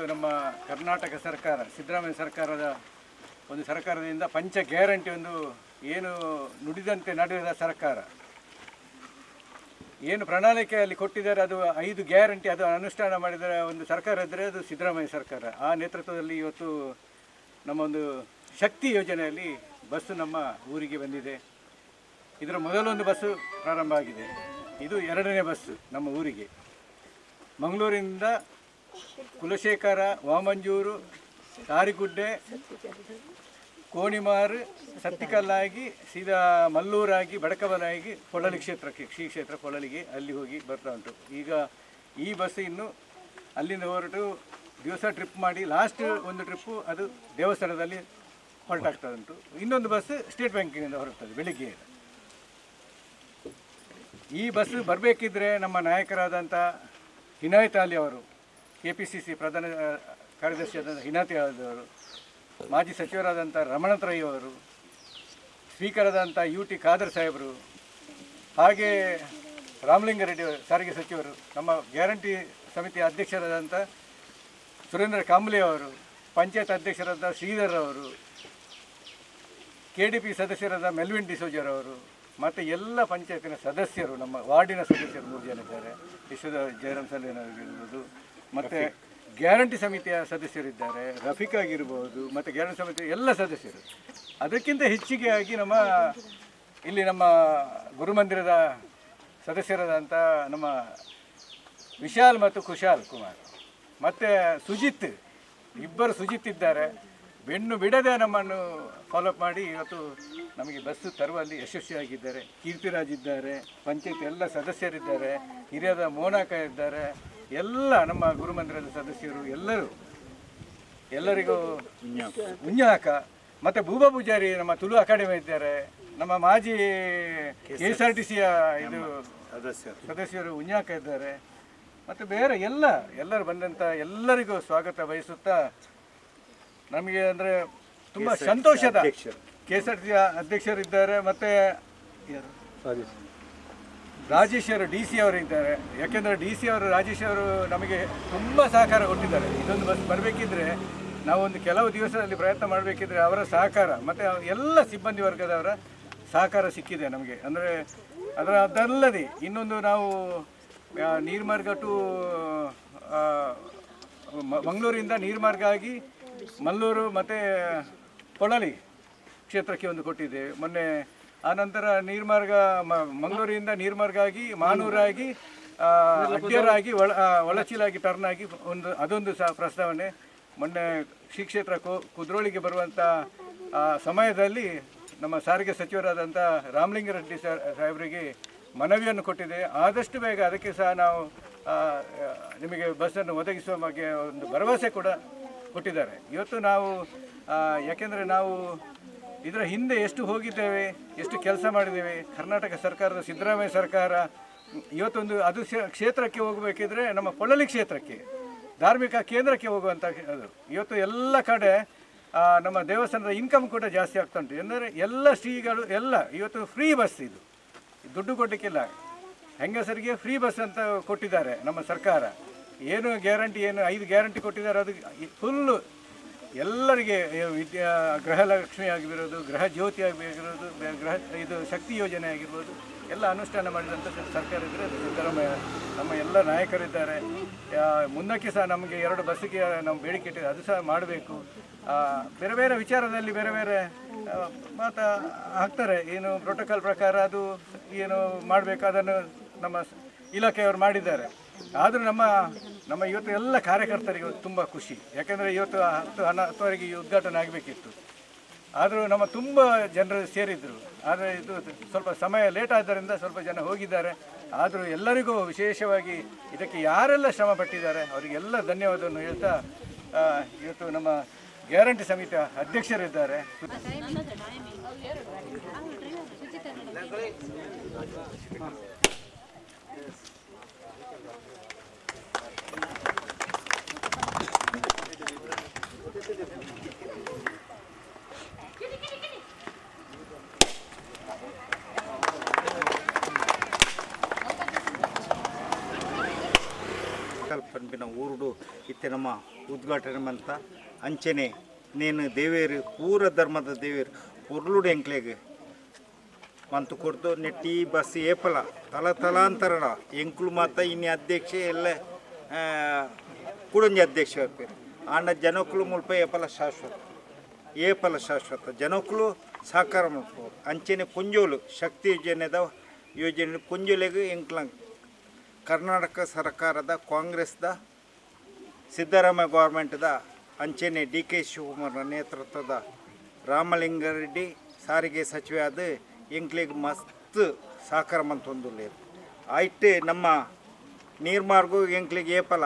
ಇವತ್ತು ನಮ್ಮ ಕರ್ನಾಟಕ ಸರ್ಕಾರ, ಸಿದ್ದರಾಮಯ್ಯ ಸರ್ಕಾರದ ಒಂದು ಸರ್ಕಾರದಿಂದ ಪಂಚ ಗ್ಯಾರಂಟಿ ಒಂದು ಏನು ನುಡಿದಂತೆ ನಡೆದ ಸರ್ಕಾರ. ಏನು ಪ್ರಣಾಳಿಕೆಯಲ್ಲಿ ಕೊಟ್ಟಿದ್ದಾರೆ, ಅದು ಐದು ಗ್ಯಾರಂಟಿ, ಅದು ಅನುಷ್ಠಾನ ಮಾಡಿದರೆ ಒಂದು ಸರ್ಕಾರ ಇದ್ದರೆ ಅದು ಸಿದ್ದರಾಮಯ್ಯ ಸರ್ಕಾರ. ಆ ನೇತೃತ್ವದಲ್ಲಿ ಇವತ್ತು ನಮ್ಮ ಒಂದು ಶಕ್ತಿ ಯೋಜನೆಯಲ್ಲಿ ಬಸ್ಸು ನಮ್ಮ ಊರಿಗೆ ಬಂದಿದೆ. ಇದರ ಮೊದಲೊಂದು ಬಸ್ಸು ಪ್ರಾರಂಭ ಆಗಿದೆ. ಇದು ಎರಡನೇ ಬಸ್ಸು ನಮ್ಮ ಊರಿಗೆ. ಮಂಗಳೂರಿನಿಂದ ಕುಲಶೇಖರ, ವಾಮಂಜೂರು ತಾರಿಗುಡ್ಡೆ ಕೋಣಿಮಾರು, ಸತ್ತಿಕಲ್ಲಾಗಿ, ಸೀದಾ ಮಲ್ಲೂರಾಗಿ ಬಡಕಬಲಾಗಿ ಪೊಳಲಿ ಕ್ಷೇತ್ರಕ್ಕೆ, ಶ್ರೀ ಕ್ಷೇತ್ರ ಪೊಳಲಿಗೆ ಅಲ್ಲಿ ಹೋಗಿ ಬರ್ತಾ ಉಂಟು. ಈಗ ಈ ಬಸ್ ಇನ್ನು ಅಲ್ಲಿಂದ ಹೊರಟು ದಿವಸ ಟ್ರಿಪ್ ಮಾಡಿ ಲಾಸ್ಟ್ ಒಂದು ಟ್ರಿಪ್ಪು ಅದು ದೇವಸ್ಥಾನದಲ್ಲಿ ಹೊರಟಾಗ್ತಾ ಉಂಟು. ಇನ್ನೊಂದು ಬಸ್ ಸ್ಟೇಟ್ ಬ್ಯಾಂಕಿನಿಂದ ಹೊರಡ್ತದೆ, ಬೆಳಿಗ್ಗೆ. ಈ ಬಸ್ ಬರಬೇಕಿದ್ರೆ ನಮ್ಮ ನಾಯಕರಾದಂಥ ಹಿನಾಯತ್ ಅಲಿ ಅವರು ಕೆ ಪಿ ಸಿ ಸಿ ಪ್ರಧಾನ ಕಾರ್ಯದರ್ಶಿ ಕಾರ್ಯದರ್ಶಿಯಾದಂಥ ಹಿನಾತಿ ಆದವರು ಮಾಜಿ ಸಚಿವರಾದಂಥ ರಮಣತ್ ರೈ ಅವರು ಸ್ಪೀಕರ್ ಆದಂಥ ಯು ಟಿ ಖಾದರ್ ಸಾಹೇಬರು ಹಾಗೆ ರಾಮಲಿಂಗಾರೆಡ್ಡಿ ಅವರು, ಸಾರಿಗೆ ಸಚಿವರು ನಮ್ಮ ಗ್ಯಾರಂಟಿ ಸಮಿತಿಯ ಅಧ್ಯಕ್ಷರಾದಂಥ ಸುರೇಂದ್ರ ಕಾಂಬ್ಲೆ ಅವರು ಪಂಚಾಯತ್ ಅಧ್ಯಕ್ಷರಾದ ಶ್ರೀಧರ್ ಅವರು ಕೆ ಡಿ ಪಿ ಸದಸ್ಯರಾದ ಮೆಲ್ವಿನ್ ಡಿಸೋಜರ್ ಅವರು ಮತ್ತು ಎಲ್ಲ ಪಂಚಾಯತಿನ ಸದಸ್ಯರು ನಮ್ಮ ವಾರ್ಡಿನ ಸದಸ್ಯರು ಮೂರು ಜನ ಇದ್ದಾರೆ. ವಿಶ್ವದ ಜಯರಾಮ್ ಸಲ್ಲೇನವರಿಗಿರ್ಬೋದು ಮತ್ತು ಗ್ಯಾರಂಟಿ ಸಮಿತಿಯ ಸದಸ್ಯರಿದ್ದಾರೆ ರಫೀಕ್ ಆಗಿರ್ಬೋದು ಮತ್ತು ಗ್ಯಾರಂಟಿ ಸಮಿತಿಯ ಎಲ್ಲ ಸದಸ್ಯರು. ಅದಕ್ಕಿಂತ ಹೆಚ್ಚಿಗೆ ಆಗಿ ನಮ್ಮ ಇಲ್ಲಿ ನಮ್ಮ ಗುರುಮಂದಿರದ ಸದಸ್ಯರಾದಂಥ ನಮ್ಮ ವಿಶಾಲ್ ಮತ್ತು ಕುಶಾಲ್ ಕುಮಾರ್. ಮತ್ತು ಸುಜಿತ್ ಇಬ್ಬರು ಸುಜಿತ್ ಇದ್ದಾರೆ. ಬೆನ್ನು ಬಿಡದೆ ನಮ್ಮನ್ನು ಫಾಲೋಅಪ್ ಮಾಡಿ ಇವತ್ತು ನಮಗೆ ಬಸ್ಸು ತರುವಲ್ಲಿ ಯಶಸ್ವಿಯಾಗಿದ್ದಾರೆ. ಕೀರ್ತಿರಾಜ್ ಇದ್ದಾರೆ ಪಂಚಾಯತ್ ಎಲ್ಲ ಸದಸ್ಯರಿದ್ದಾರೆ ಹಿರಿಯದ ಮೋನಾಕ ಇದ್ದಾರೆ. ಎಲ್ಲ ನಮ್ಮ ಗುರುಮಂದಿರದ ಸದಸ್ಯರು ಎಲ್ಲರೂ ಎಲ್ಲರಿಗೂ ಉಂಜಾಕ ಮತ್ತೆ ಭೂಬಾ ಪೂಜಾರಿ ನಮ್ಮ ತುಳು ಅಕಾಡೆಮಿ ಇದ್ದಾರೆ. ನಮ್ಮ ಮಾಜಿ ಕೆ ಎಸ್ ಆರ್ ಟಿ ಸಿಯ ಇದು ಸದಸ್ಯರು. ಸದಸ್ಯರು ಉಂಜಾಕ ಇದ್ದಾರೆ. ಮತ್ತು ಬೇರೆ ಎಲ್ಲ ಎಲ್ಲರೂ ಬಂದಂಥ ಎಲ್ಲರಿಗೂ ಸ್ವಾಗತ ಬಯಸುತ್ತಾ ನಮಗೆ ಅಂದರೆ ತುಂಬ ಸಂತೋಷದ K S R T C ಅಧ್ಯಕ್ಷರಿದ್ದಾರೆ ಮತ್ತು ರಾಜೇಶ್ ಅವರು ಡಿ ಸಿ ಅವರು ಇದ್ದಾರೆ ಯಾಕೆಂದರೆ ಡಿ ಸಿ ಅವರು, ರಾಜೇಶ್ ಅವರು ನಮಗೆ ತುಂಬ ಸಹಕಾರ ಕೊಟ್ಟಿದ್ದಾರೆ. ಇದೊಂದು ಬಸ್ ಬರಬೇಕಿದ್ರೆ ನಾವೊಂದು ಕೆಲವು ದಿವಸದಲ್ಲಿ ಪ್ರಯತ್ನ ಮಾಡಬೇಕಿದ್ರೆ ಅವರ ಸಹಕಾರ, ಮತ್ತು ಎಲ್ಲ ಸಿಬ್ಬಂದಿ ವರ್ಗದವರ ಸಹಕಾರ ಸಿಕ್ಕಿದೆ ನಮಗೆ. ಅಂದರೆ ಅದರ ಅದಲ್ಲದೆ ಇನ್ನೊಂದು ನಾವು ನೀರ್ಮಾರ್ಗ ಟು ಮಂಗಳೂರಿಂದ ನೀರ್ಮಾರ್ಗ ಆಗಿ ಮಲ್ಲೂರು ಮತ್ತು ಪೊಳಲಿ ಕ್ಷೇತ್ರಕ್ಕೆ ಒಂದು ಕೊಟ್ಟಿದ್ದೇವೆ ಮೊನ್ನೆ ಆನಂತರ ನೀರ್ಮಾರ್ಗ, ಮ- ಮಂಗಳೂರಿನಿಂದ ನೀರ್ಮಾರ್ಗ ಆಗಿ ಮಾನೂರಾಗಿ ಅಡ್ಡರಾಗಿ ಒಳ ಒಳಚೀಲಾಗಿ ಟರ್ನ್ ಆಗಿ ಒಂದು, ಅದೊಂದು ಸಹ ಪ್ರಸ್ತಾವನೆ. ಮೊನ್ನೆ ಶ್ರೀ ಕ್ಷೇತ್ರ ಕುದ್ರೋಳಿಗೆ ಬರುವಂಥ ಸಮಯದಲ್ಲಿ ನಮ್ಮ ಸಾರಿಗೆ ಸಚಿವರಾದಂಥ ರಾಮಲಿಂಗರೆಡ್ಡಿ ಸರ್, ಸಾಹೇಬರಿಗೆ ಮನವಿಯನ್ನು ಕೊಟ್ಟಿದೆ. ಆದಷ್ಟು ಬೇಗ ಅದಕ್ಕೆ ಸಹ ನಾವು ನಿಮಗೆ ಬಸ್ಸನ್ನು ಒದಗಿಸುವ ಬಗ್ಗೆ ಒಂದು ಭರವಸೆ ಕೂಡ ಕೊಟ್ಟಿದ್ದಾರೆ. ಇವತ್ತು ನಾವು ಯಾಕೆಂದರೆ ನಾವು ಇದರ ಹಿಂದೆ ಎಷ್ಟು ಹೋಗಿದ್ದೇವೆ, ಎಷ್ಟು ಕೆಲಸ ಮಾಡಿದ್ದೇವೆ, ಕರ್ನಾಟಕ ಸರ್ಕಾರದ ಸಿದ್ದರಾಮಯ್ಯ ಸರ್ಕಾರ, ಇವತ್ತೊಂದು ಅದು ಕ್ಷೇ- ಕ್ಷೇತ್ರಕ್ಕೆ ಹೋಗಬೇಕಿದ್ರೆ ನಮ್ಮ ಕೊಳ್ಳಲಿ ಕ್ಷೇತ್ರಕ್ಕೆ, ಧಾರ್ಮಿಕ ಕೇಂದ್ರಕ್ಕೆ ಹೋಗುವಂಥ ಅದು. ಇವತ್ತು ಎಲ್ಲ ಕಡೆ ನಮ್ಮ ದೇವಸ್ಥಾನದ ಇನ್ಕಮ್ ಕೂಡ ಜಾಸ್ತಿ ಆಗ್ತಾ ಉಂಟು. ಎಂದರೆ ಎಲ್ಲ ಶ್ರೀಗಳು, ಎಲ್ಲ, ಇವತ್ತು ಫ್ರೀ ಬಸ್ ಇದು. ದುಡ್ಡು ಕೊಡಲಿಕ್ಕಿಲ್ಲ. ಹೆಂಗಸರಿಗೆ ಫ್ರೀ ಬಸ್ ಅಂತ ಕೊಟ್ಟಿದ್ದಾರೆ ನಮ್ಮ ಸರ್ಕಾರ. ಏನು ಗ್ಯಾರಂಟಿ ಏನು ಐದು ಗ್ಯಾರಂಟಿ ಕೊಟ್ಟಿದ್ದಾರೆ, ಅದು ಫುಲ್ಲು ಎಲ್ಲರಿಗೆ ವಿದ್ಯಾ ಗೃಹಲಕ್ಷ್ಮಿ ಆಗಿರೋದು ಗೃಹ ಜ್ಯೋತಿ ಆಗಿರೋದು ಗೃಹ ಇದು ಶಕ್ತಿ ಯೋಜನೆ ಆಗಿರ್ಬೋದು, ಎಲ್ಲ ಅನುಷ್ಠಾನ ಮಾಡಿದಂಥ ಸರ್ಕಾರ ಇದ್ದರೆ ಸಿದ್ದರಾಮಯ್ಯ. ನಮ್ಮ ಎಲ್ಲ ನಾಯಕರಿದ್ದಾರೆ. ಮುಂದಕ್ಕೆ ಸಹ ನಮಗೆ ಎರಡು ಬಸ್ಸಿಗೆ ನಾವು ಬೇಡಿಕೆ ಇಟ್ಟಿದೆ ಅದು ಸಹ ಮಾಡಬೇಕು. ಬೇರೆ ಬೇರೆ ವಿಚಾರದಲ್ಲಿ ಬೇರೆ ಬೇರೆ ಮಾತಾ ಹಾಕ್ತಾರೆ. ಏನು ಪ್ರೋಟೋಕಾಲ್ ಪ್ರಕಾರ ಅದು ಏನು ಮಾಡಬೇಕು, ಅದನ್ನು ನಮ್ಮ ಇಲಾಖೆಯವರು ಮಾಡಿದ್ದಾರೆ. ಆದರೂ ನಮ್ಮ ನಮ್ಮ ಇವತ್ತು ಎಲ್ಲ ಕಾರ್ಯಕರ್ತರಿಗೆ ತುಂಬ ಖುಷಿ. ಯಾಕೆಂದರೆ ಇವತ್ತು ಹತ್ತು ಹಣ ಹತ್ತುವರೆಗೆ ಈ ಉದ್ಘಾಟನೆ ಆಗಬೇಕಿತ್ತು. ಆದರೂ ನಮ್ಮ ತುಂಬ ಜನರು ಸೇರಿದ್ದರು ಆದರೆ ಇದು ಸ್ವಲ್ಪ ಸಮಯ ಲೇಟ್ ಆದ್ದರಿಂದ ಸ್ವಲ್ಪ ಜನ ಹೋಗಿದ್ದಾರೆ. ಆದರೂ ಎಲ್ಲರಿಗೂ ವಿಶೇಷವಾಗಿ ಇದಕ್ಕೆ ಯಾರೆಲ್ಲ ಶ್ರಮ ಪಟ್ಟಿದ್ದಾರೆ, ಅವರಿಗೆಲ್ಲ ಧನ್ಯವಾದವನ್ನು ಹೇಳ್ತಾ ಇವತ್ತು ನಮ್ಮ ಗ್ಯಾರಂಟಿ ಸಮಿತಿ ಅಧ್ಯಕ್ಷರಿದ್ದಾರೆ. ಕಲ್ಪಂಪಿನ ಊರುಡು, ಇತ್ತೆ ನಮ್ಮ ಉದ್ಘಾಟನೆ ಮಂತ. ಅಂಚನೆ, ನೇನು ದೇವೇರು, ಪೂರ ಧರ್ಮದ ದೇವೇರು, ಪೊರ್ಲುಡು ಎಂಕ್ಲೆಗೆ ಮಂತು ಕೊಡ್ತು ನೆಟ್ಟಿ ಬಸ್ ಏಪಲ, ತಲ ತಲಾಂತರಡ ಎಂಕ್ಲು ಮಾತ ಇನ್ನು ಅಧ್ಯಕ್ಷ ಎಲ್ಲ ಕುಡಂಜಿ ಅಧ್ಯಕ್ಷ ಆಗ್ತಾರೆ ಆಂಡ ಜನಕ್ಕಳು ಮುಲ್ಪ ಏಪಲ ಶಾಶ್ವತ. ಏಪಲ ಶಾಶ್ವತ. ಜನಕ್ಕಳು ಸಹಕಾರ ಅಂಚೆನೆ ಕುಂಜೋಲು ಶಕ್ತಿ ಯೋಜನೆದ ಯೋಜನೆ ಪುಂಜೋಲೆಗೆ ಇಂಕ್ಲಂಗ್. ಕರ್ನಾಟಕ ಸರ್ಕಾರದ ಕಾಂಗ್ರೆಸ್ದ, ಸಿದ್ದರಾಮಯ್ಯ ಗೌರ್ಮೆಂಟ್ದ, ಅಂಚೆನೆ ಡಿ ಕೆ ಶಿವಕುಮಾರ್ ನೇತೃತ್ವದ ರಾಮಲಿಂಗಾರೆಡ್ಡಿ ಸಾರಿಗೆ ಸಚಿವ ಆದ ಇಂಕ್ಲಿಗೆ ಮಸ್ತ್ ಸಹಕಾರ ಮಂತೊಂದುಲ್ಲೇರು ಆಯ್ತು ನಮ್ಮ ನೀರ್ಮಾರ್ಗು ಎಂಕ್ಲಿಗೆ ಏಪಲ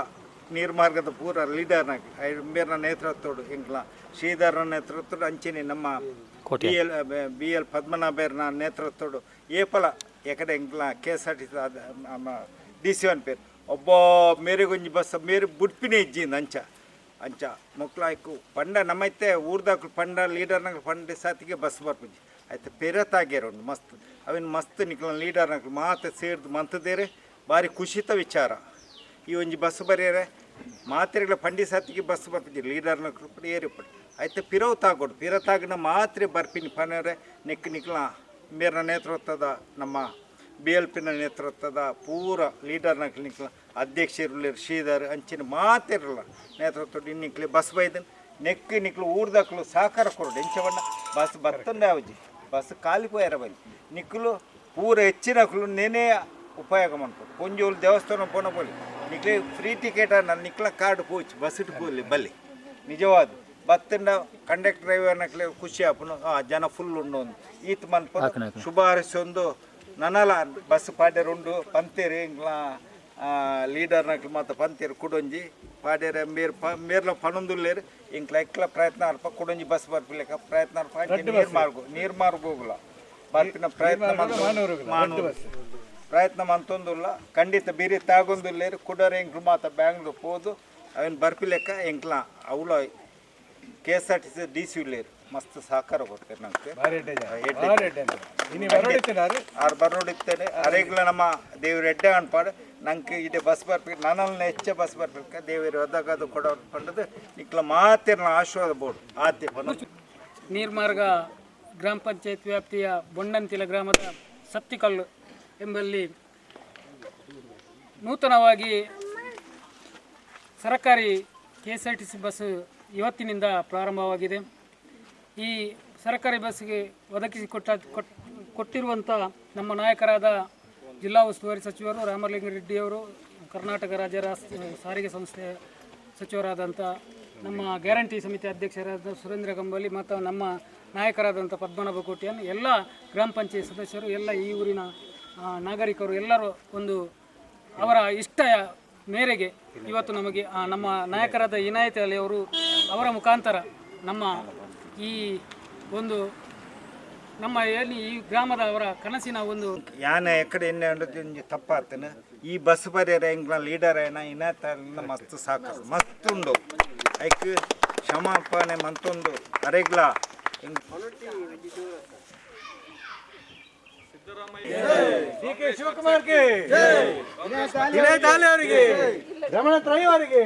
ನೀರ್ಮಾರ್ಗದ ಪೂರ ಲೀಡರ್ನಾಗ ಐಂಬೇರ್ನ ನೇತೃತ್ವಡು ಎಂಕ್ಲ ಶ್ರೀಧರ್ನ ನೇತೃತ್ವಡು ಅಂಚೆನೆ ನಮ್ಮ ಬಿ ಎಲ್ ಬಿ ಎಲ್ ಪದ್ಮನಾಭೇರ್ನ ನೇತೃತ್ವಡು ಏಪಲ ಎಕಡೆ ಎಂಕ್ಲ K S R T C D C one pair. ಒಬ್ಬ ಮೇರೆಗೊಂಜಿ ಬಸ್ ಮೇರೆ ಬುಡ್ಪಿನೇ ಇಜ್ಜಿಂದ ಅಂಚ. ಅಂಚ ಮೊಕ್ಲಾಯ್ಕು ಪಂಡ ನಮ್ಮೈತೆ ಊರ್ದಾಗ ಪಂಡ ಲೀಡರ್ನಾಗ ಪಂಡ ಸಾತಿಗೆ ಬಸ್ ಬರ್ಪುಜಿ. ಆಯ್ತು ಪೆರತಾಗ್ಯಾರ ಒಂದು ಮಸ್ತ್. ಅವಿನ ಮಸ್ತ್ ನಿಕ್ಲ ಲೀಡರ್ನಾಗ ಮಾತು ಸೇರ್ದು ಮಂತದೇರೆ ಭಾರಿ ಖುಷಿತ ವಿಚಾರ. ಈ ಒಂಜಿ ಬಸ್ ಬರ್ಯಾರೆ ಮಾತ್ರೆಗಳ ಪಂಡಿ ಸತ್ತಿಗೆ ಬಸ್ ಬರ್ಪಿದ್ದಿ ಲೀಡರ್ನ ಕೃಪಡಿ ಏರಿ ಪಡ್ ಆಯ್ತು ಪಿರವು ತಾಗೊಡು ಪಿರ ತಾಗಿನ ಮಾತ್ರೆ ಬರ್ಪಿನಿ. ಪನರೆ ನೆಕ್ ನಿಕ್ಲ ಮೇರ ನೇತೃತ್ವದ ನಮ್ಮ ಬಿ ಎಲ್ ಪಿನ ನೇತೃತ್ವದ ಪೂರ ಲೀಡರ್ನ ನಿಕ್ಲ ಅಧ್ಯಕ್ಷರು ಶ್ರೀಧರ್ ಅಂಚಿನ ಮಾತಿರಲ್ಲ ನೇತೃತ್ವ ಇನ್ನಿಕ್ಲಿ ಬಸ್ ಬೈದನ್. ನೆಕ್ ನಿಕ್ಲು ಊರ್ದಕ್ಲು ಸಹಕಾರ ಕೊರಡು ಎಂಚವಣ್ಣ, ಬಸ್ ಬರ್ತಂದೆ ಅವಜಿ. ಬಸ್ ಖಾಲಿ ಪೋಯಾರ ನಿಕ್ಲು ಪೂರ ಹೆಚ್ಚಿನಕ್ಲು ನೆನೆ ಉಪಯೋಗ ಮಾಡ್ಕೊಡು. ಪೊಂಜೋಲ್ ದೇವಸ್ಥಾನ ಪೋನ ಬೋಲಿ ನಿಕ್ಲೆ ಫ್ರೀ ಟಿಕೆಟ್ ನನ್ನ ನಿಕ್ಲ ಕಾರ್ಡ್ ಪೂಚ್ ಬಸ್ ಇಟ್ಟು ಬೋಲಿ ಬಲ್ಲಿ. ನಿಜವಾದ. ಬತ್ತಿಂದ ಕಂಡಕ್ಟರ್ ಡ್ರೈವರ್ನಕ್ಲೆ ಖುಷಿ ಆಪನು ಆ ಜನ ಫುಲ್ ಉಂಡು ಒಂದು. ಈತ್ ಮನ್ಪ ಶುಭ ಹಾರೈಸೊಂದು ನನಲ ಬಸ್ ಪಾಡ್ಯರು ಉಂಡು ಪಂತೇರಿ ಲೀಡರ್ ಲೀಡರ್ನಕ್ಲು ಮಾತ ಪಂತೇರು ಕುಡೊಂಜಿ ಪಾಡ್ಯರ ಮೇರ್ ಪ ಮೇರ್ಲ ಪಣೊಂದುಲ್ಲೇರು ಇಂಕ್ಲ ಎಕ್ಲ ಪ್ರಯತ್ನ ಅರ್ಪ ಕುಡೊಂಜಿ ಬಸ್ ಬರ್ಪಿಲ್ಲಕ ಪ್ರಯತ್ನ ಅರ್ಪ ನೀರು ಮಾರ್ಗು ನೀರ್ ಮಾರ್ಗ ಹೋಗಲ್ಲ ಬರ್ಪಿನ ಪ್ರಯತ್ನ ಮಾನವರು ಪ್ರಯತ್ನ ಮಂತೊಂದುಲ್ಲ. ಖಂಡಿತ ಬೀರಿ ತಾಗೊಂದುಲ್ಲೇರು ಕುಡರೆ ಎಂಕ್ಲು ಮಾತ ಬ್ಯಾಂಗ್ಳೂರ್ ಹೋದು ಅವನ್ ಬರ್ಪಿಲೆಕ್ಕ ಎಂಕ್ಲ ಅವಳ K S R T C D C ಉಳ್ಳೇರು ಮಸ್ತ್ ಸಹಕಾರ ಕೊಡ್ತಾರೆ ನಮಗೆ. ಆರು ಬರೋಡಿತ್ತೇನೆ ಅರೆಗ್ಲ ನಮ್ಮ ದೇವ್ರ ಎಡ್ಡೆ ಅನ್ಪಾಡು ನಂಗೆ ಇದೆ ಬಸ್ ಬರ್ಬೇಕು. ನನ್ನಲ್ಲಿ ಹೆಚ್ಚೆ ಬಸ್ ಬರ್ಬೇಕು. ದೇವರು ಒದಾಗ ಅದು ಕೊಡೋ ಪಂಡದು ನಿಕ್ಲ ಮಾತಿರ ಆಶೀರ್ವಾದ ಬೋರ್ಡ್ ಆತಿ ನೀರ್ಮಾರ್ಗ ಗ್ರಾಮ ಪಂಚಾಯತ್ ವ್ಯಾಪ್ತಿಯ ಬೊಂಡಂತಿಲ ಗ್ರಾಮದ ಸತ್ತಿಕಲ್ಲು. ಎಂಬಲ್ಲಿ ನೂತನವಾಗಿ ಸರಕಾರಿ K S R T C bus ಇವತ್ತಿನಿಂದ ಪ್ರಾರಂಭವಾಗಿದೆ. ಈ ಸರಕಾರಿ ಬಸ್ಗೆ ಒದಗಿಸಿ ಕೊಟ್ಟ ಕೊಟ್ಟಿರುವಂಥ ನಮ್ಮ ನಾಯಕರಾದ ಜಿಲ್ಲಾ ಉಸ್ತುವಾರಿ ಸಚಿವರು ರಾಮಲಿಂಗಾರೆಡ್ಡಿಯವರು ಕರ್ನಾಟಕ ರಾಜ್ಯ ಸಾರಿಗೆ ಸಂಸ್ಥೆ ಸಚಿವರಾದಂಥ ನಮ್ಮ ಗ್ಯಾರಂಟಿ ಸಮಿತಿ ಅಧ್ಯಕ್ಷರಾದ ಸುರೇಂದ್ರ ಗಂಬಲಿ ಮತ್ತು ನಮ್ಮ ನಾಯಕರಾದಂಥ ಪದ್ಮನಾಭ ಕೋಟಿಯನ್ನು ಎಲ್ಲ ಗ್ರಾಮ ಪಂಚಾಯತ್ ಸದಸ್ಯರು, ಎಲ್ಲ ಈ ಊರಿನ ನಾಗರಿಕರು ಎಲ್ಲರೂ ಒಂದು ಅವರ ಇಷ್ಟ ಮೇರೆಗೆ ಇವತ್ತು ನಮಗೆ ನಮ್ಮ ನಾಯಕರಾದ ಇನಾಯತ್ ಅಲಿ ಅವರು ಅವರ ಮುಖಾಂತರ ನಮ್ಮ ಈ ಒಂದು ನಮ್ಮ ಏನು ಈ ಗ್ರಾಮದ ಅವರ ಕನಸಿನ ಒಂದು ಯಾನ ಎಕಡೆ ಎಣ್ಣೆ ತಪ್ಪಾತನ? ಈ ಬಸ್ ಬರೆಯರ ಎಂಗ್ಲ ಲೀಡರ್ ಏನ ಇನಾಯತ್ ಮಸ್ತ್ ಸಾಕು ಮಸ್ತ್ ಉಂಡು. ಐಕ್ ಕ್ಷಮಾಪಣೆ ಮಂತೊಂದು, ಅರೆಗ್ಲಾ. ಕೆ ಶಿವಕುಮಾರ್ಗೆ. ಅವರಿಗೆ. ರಮಣ ತ್ರೈ ಅವರಿಗೆ.